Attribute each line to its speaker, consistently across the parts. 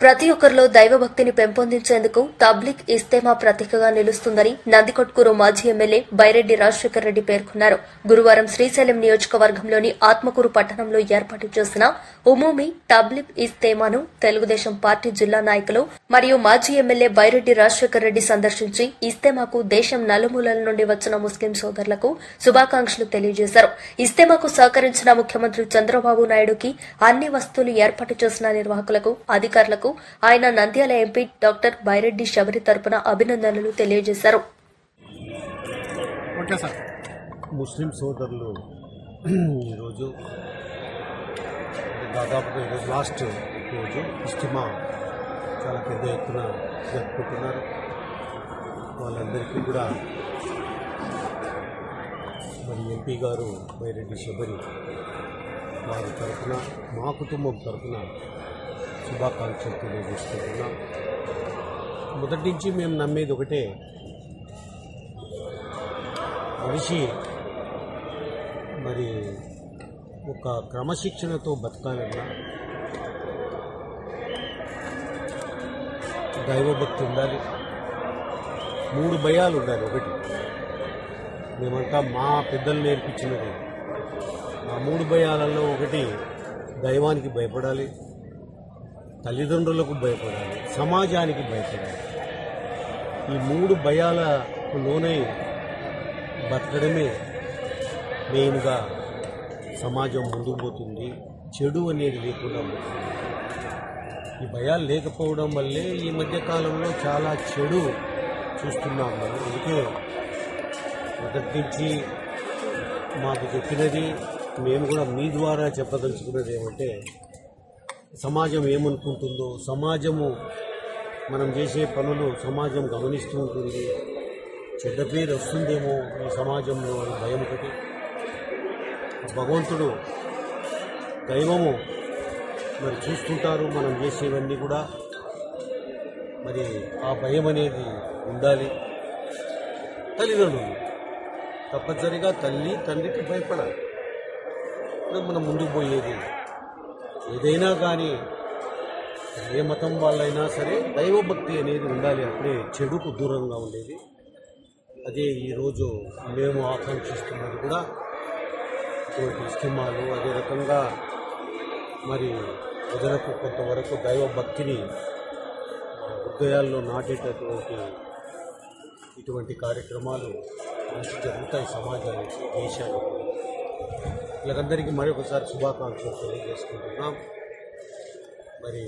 Speaker 1: ప్రతి ఒక్కరిలో దైవభక్తిని పెంపొందించేందుకు తబ్లిక్ ఇస్తేమా ప్రతీకగా నిలుస్తుందని నందికొట్కూరు మాజీ ఎమ్మెల్యే బైరెడ్డి రాజశేఖర రెడ్డి పేర్కొన్నారు. గురువారం శ్రీశైలం నియోజకవర్గంలోని ఆత్మకూరు పట్టణంలో ఏర్పాటు చేసిన ఉమూమి తబ్లిక్ ఇస్తేమాను తెలుగుదేశం పార్టీ జిల్లా నాయకులు మరియు మాజీ ఎమ్మెల్యే బైరెడ్డి రాజశేఖర రెడ్డి సందర్శించి ఇస్తేమాకు దేశం నలుమూలల నుండి వచ్చిన ముస్లిం సోదరులకు శుభాకాంక్షలు తెలియజేశారు. ఇస్తేమాకు సహకరించిన ముఖ్యమంత్రి చంద్రబాబు నాయుడుకి అన్ని వస్తువులు ఏర్పాటు చేసిన నిర్వాహకులకు అధికారులకు ఆయన నంద్యాల ఎంపీ డాక్టర్ బైరెడ్డి శబరి తరపున అభినందనలు తెలియజేశారు.
Speaker 2: ముస్లిం సోదరులు ఈరోజు దాదాపుగా ఈరోజు లాస్ట్ రోజు ఇస్టిమా చాలా పెద్ద ఎత్తున జరుపుకుంటున్నారు. వాళ్ళందరికీ కూడా మరి ఎంపీ గారు బైరెడ్డి శబరి వారి తరఫున మా కుటుంబం తరఫున శుభాకాంక్షలు తెలియజేసుకుంటున్నాం. మొదటి నుంచి మేము నమ్మేది ఒకటే మనిషి మరి ఒక క్రమశిక్షణతో బతకాలన్నా దైవభక్తి ఉండాలి. మూడు భయాలు ఉండాలి ఒకటి. మేమంతా మా పెద్దలు నేర్పించినది. ఆ మూడు భయాలలో ఒకటి దైవానికి భయపడాలి. తల్లిదండ్రులకు భయపడాలి. సమాజానికి భయపడాలి. ఈ మూడు భయాలకు లోనై బతకడమే మెయిన్గా సమాజం ముందుకు పోతుంది. చెడు అనేది లేకుండా పోతుంది. ఈ భయాలు లేకపోవడం వల్లే ఈ మధ్యకాలంలో చాలా చెడు చూస్తున్నాం మనం. అందుకే మొదటి నుంచి మాకు చెప్పినది మేము కూడా మీ ద్వారా చెప్పదలుచుకున్నది ఏమంటే సమాజం ఏమనుకుంటుందో సమాజము మనం చేసే పనులు సమాజం గమనిస్తూ ఉంటుంది. చెడ్డ పేరు వస్తుందేమో ఈ సమాజంలో అని భయం ఒకటి. భగవంతుడు దైవము మరి చూస్తుంటారు మనం చేసేవన్నీ కూడా. మరి ఆ భయం అనేది ఉండాలి. తల్లిదండ్రులు తప్పనిసరిగా తల్లి తండ్రికి భయపడాలి. మనం ముందుకు పోయేది ఏదైనా కానీ ఏ మతం వాళ్ళైనా సరే దైవభక్తి అనేది ఉండాలి. అప్పుడే చెడుకు దూరంగా ఉండేది. అదే ఈరోజు మేము ఆకాంక్షిస్తున్నది కూడా ఇటువంటి సినిమాలు అదే రకంగా మరి ప్రజలకు కొంతవరకు దైవ భక్తిని హృదయాల్లో నాటేటటువంటి ఇటువంటి కార్యక్రమాలు మంచి జరుగుతాయి సమాజానికి దేశానికి వీళ్ళందరికీ మరొకసారి శుభాకాంక్షలు తెలియజేసుకుంటున్నాం. మరి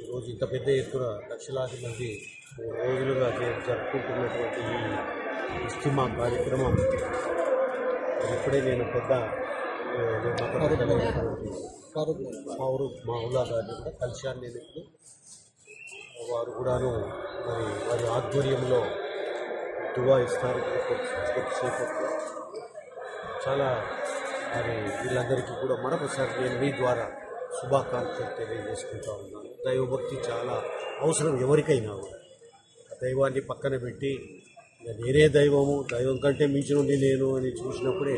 Speaker 2: ఈరోజు ఇంత పెద్ద ఎత్తున లక్షలాది మంది మూడు రోజులుగా జరుపుకుంటున్నటువంటి ఈ ఇస్తిమా కార్యక్రమం. ఇప్పుడే నేను పెద్ద ఆ, నేను మాట్లాడగలిగినటువంటి పౌరు గారిని కూడా కలిశాను నేను ఇప్పుడు వారు కూడాను మరి వారి ఆధ్వర్యంలో దువా ఇస్తారు. కొద్దిసేపట్లో చాలా మరి వీళ్ళందరికీ కూడా మరొకసారి నేను మీ ద్వారా శుభాకాంక్షలు తెలియజేసుకుంటా ఉన్నాను. దైవభక్తి చాలా అవసరం ఎవరికైనా కూడా. ఆ దైవాన్ని పక్కన పెట్టి నేనే దైవము దైవం కంటే మించినది నేను అని చూసినప్పుడే